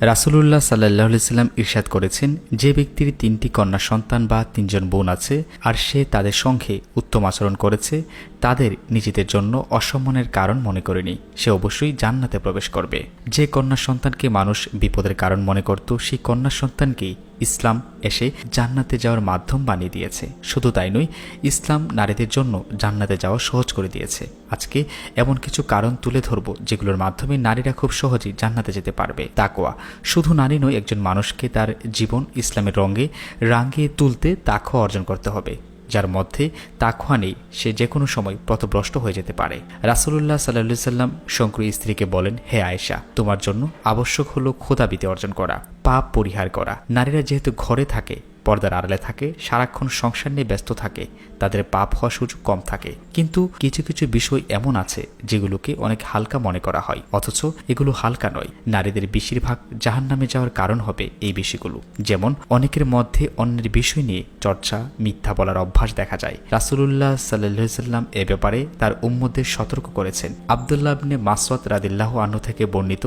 রাসুলুল্লাহ সাল্লাহ সাল্লাম ইরশাদ করেছেন, যে ব্যক্তির তিনটি কন্যা সন্তান বা তিনজন বোন আছে, আর সে তাদের সঙ্গে উত্তম আচরণ করেছে, তাদের নিজেদের জন্য অসম্মানের কারণ মনে করেনি। সে অবশ্যই জান্নাতে প্রবেশ করবে। যে কন্যা সন্তানকে মানুষ বিপদের কারণ মনে করত, সেই কন্যা সন্তানকেই ইসলাম এসে জান্নাতে যাওয়ার মাধ্যম বানিয়ে দিয়েছে। শুধু তাই নয়, ইসলাম নারীদের জন্য জান্নাতে যাওয়া সহজ করে দিয়েছে। আজকে এমন কিছু কারণ তুলে ধরব যেগুলোর মাধ্যমে নারীরা খুব সহজেই জান্নাতে যেতে পারবে। তাকোয়া শুধু নারী নয়, একজন মানুষকে তার জীবন ইসলামের রঙে, রাঙিয়ে তুলতে তাকোয়া অর্জন করতে হবে। যার মধ্যে তাকুয়া নেই, সে যে কোনো সময় পথভ্রষ্ট হয়ে যেতে পারে। রাসুলুল্লাহ সাল্লা সাল্লাম শঙ্কর স্ত্রীকে বলেন, হে আয়েশা, তোমার জন্য আবশ্যক হলো খোদাবিতে অর্জন করা, পাপ পরিহার করা। নারীরা যেহেতু ঘরে থাকে পর্দার আড়ালে থাকে, সারাক্ষণ সংসার নিয়ে ব্যস্ত থাকে, তাদের পাপ হওয়ার সুযোগ কম থাকে। কিন্তু কিছু কিছু বিষয় এমন আছে যেগুলোকে অনেক হালকা মনে করা হয়, অথচ এগুলো হালকা নয়। নারীদের বেশিরভাগ জাহান নামে যাওয়ার কারণ হবে এই বিষয়গুলো। যেমন, অনেকের মধ্যে অন্যের বিষয় নিয়ে চর্চা, মিথ্যা বলার অভ্যাস দেখা যায়। রাসুলুল্লাহ সাল্লাম এ ব্যাপারে তার উম্মদের সতর্ক করেছেন। আবদুল্লাহ আবনে মাসওয়াত রাদিল্লাহ আনু থেকে বর্ণিত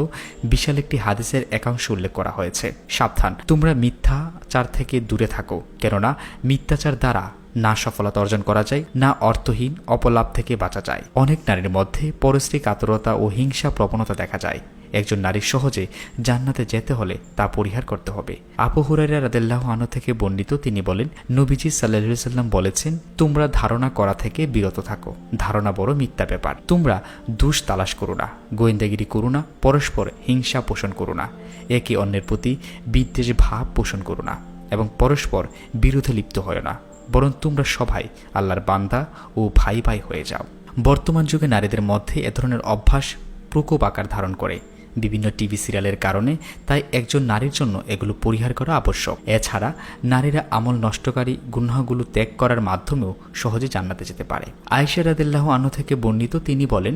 বিশাল একটি হাদিসের একাংশ উল্লেখ করা হয়েছে। সাবধান, তোমরা মিথ্যা চার থেকে দূরে থাকো, কেননা মিথ্যাচার দ্বারা না সফলতা অর্জন করা যায়, না অর্থহীন অপলাভ থেকে বাঁচা যায়। অনেক নারীর মধ্যে পরশ্রী কাতরতা ও হিংসা প্রবণতা দেখা যায়। একজন নারী সহজে জান্নাতে যেতে হলে তা পরিহার করতে হবে। হুরাইরা রাদেল্লাহ আনো থেকে বর্ণিত তিনি বলেন, নবীজি সাল্লাহ সাল্লাম বলেছেন, তোমরা ধারণা করা থেকে বিরত থাকো। ধারণা বড় মিথ্যা ব্যাপার। তোমরা দুষ তালাশ করো না, গোয়েন্দাগিরি করো না, পরস্পর হিংসা পোষণ করো না। একে অন্যের প্রতি বিদ্বেষ ভাব পোষণ করো না। এবং পরস্পর বিরোধে লিপ্ত হয় না, বরং তোমরা সবাই আল্লাহর বান্দা ও ভাই ভাই হয়ে যাও। বর্তমান যুগে নারীদের মধ্যে এ ধরনের অভ্যাস প্রকোপ আকার ধারণ করে। বিভিন্ন টিভি সিরিয়ালের কারণে তাই একজন নারীর জন্য এগুলো পরিহার করা আবশ্যক। এছাড়া নারীরা আমল নষ্টকারী গুনাহগুলো ত্যাগ করার মাধ্যমেও সহজে জান্নাতে যেতে পারে। আয়েশা রাদিল্লাহ আনু থেকে বর্ণিত তিনি বলেন,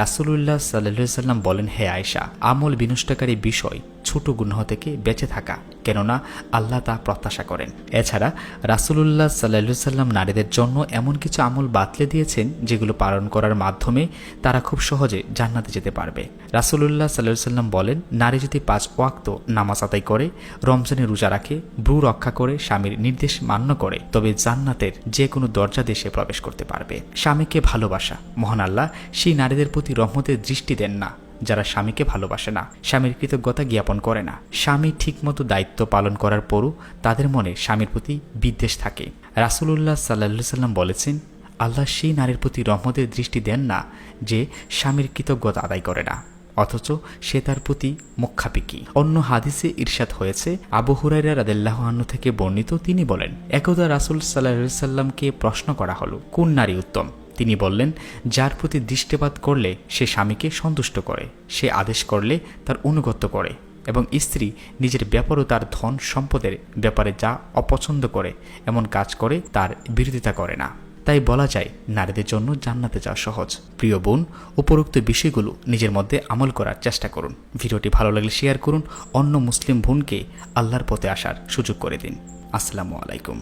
রাসুলুল্লাহ সাল্লাহ সাল্লাম বলেন, হে আয়েশা, আমল বিনষ্টকারী বিষয় ছোট গুনাহ থেকে বেঁচে থাকা, কেননা আল্লাহ তা প্রত্যাশা করেন। এছাড়া রাসুলুল্লাহ সাল্লা সাল্লাম নারীদের জন্য এমন কিছু আমল বাতলে দিয়েছেন, যেগুলো পালন করার মাধ্যমে তারা খুব সহজে জান্নাতে যেতে পারবে। রাসুলুল্লাহ সাল্লা সাল্লাম বলেন, নারী যদি পাঁচ ওয়াক্ত নামাজ আদায় করে, রমজানে রোজা রাখে ব্রু রক্ষা করে, স্বামীর নির্দেশ মান্য করে, তবে জান্নাতের যে কোনো দরজা দেশে প্রবেশ করতে পারবে। স্বামীকে ভালোবাসা। মহান আল্লাহ সেই নারীদের প্রতি রহমতের দৃষ্টি দেন না। যারা স্বামীকে ভালোবাসে না, স্বামীর কৃতজ্ঞতা জ্ঞাপন করে না। স্বামী ঠিকমতো দায়িত্ব পালন করার পরও তাদের মনে স্বামীর প্রতি বিদ্বেষ থাকে। রাসুলুল্লাহ সাল্লা সাল্লাম বলেছেন, আল্লাহ সেই নারীর প্রতি রহমতের দৃষ্টি দেন না যে স্বামীর কৃতজ্ঞতা আদায় করে না, অথচ সে তার প্রতি মুখাপিকি অন্য হাদিসে ইরশাদ হয়েছে, আবু হুরাইরা রাদেল্লাহ আন্ন থেকে বর্ণিত তিনি বলেন, একদা রাসুল সাল্লাহ সাল্লামকে প্রশ্ন করা হলো, কোন নারী উত্তম? তিনি বললেন, যার প্রতি দৃষ্টিপাত করলে সে স্বামীকে সন্তুষ্ট করে, সে আদেশ করলে তার অনুগত্য করে এবং স্ত্রী নিজের ব্যাপারও তার ধন সম্পদের ব্যাপারে যা অপছন্দ করে, এমন কাজ করে তার বিরোধিতা করে না। তাই বলা যায়, নারীদের জন্য জান্নাতে যাওয়া সহজ। প্রিয় বোন, উপরোক্ত বিষয়গুলো নিজের মধ্যে আমল করার চেষ্টা করুন। ভিডিওটি ভালো লাগলে শেয়ার করুন। অন্য মুসলিম বোনকে আল্লাহর পথে আসার সুযোগ করে দিন। আসসালামু আলাইকুম।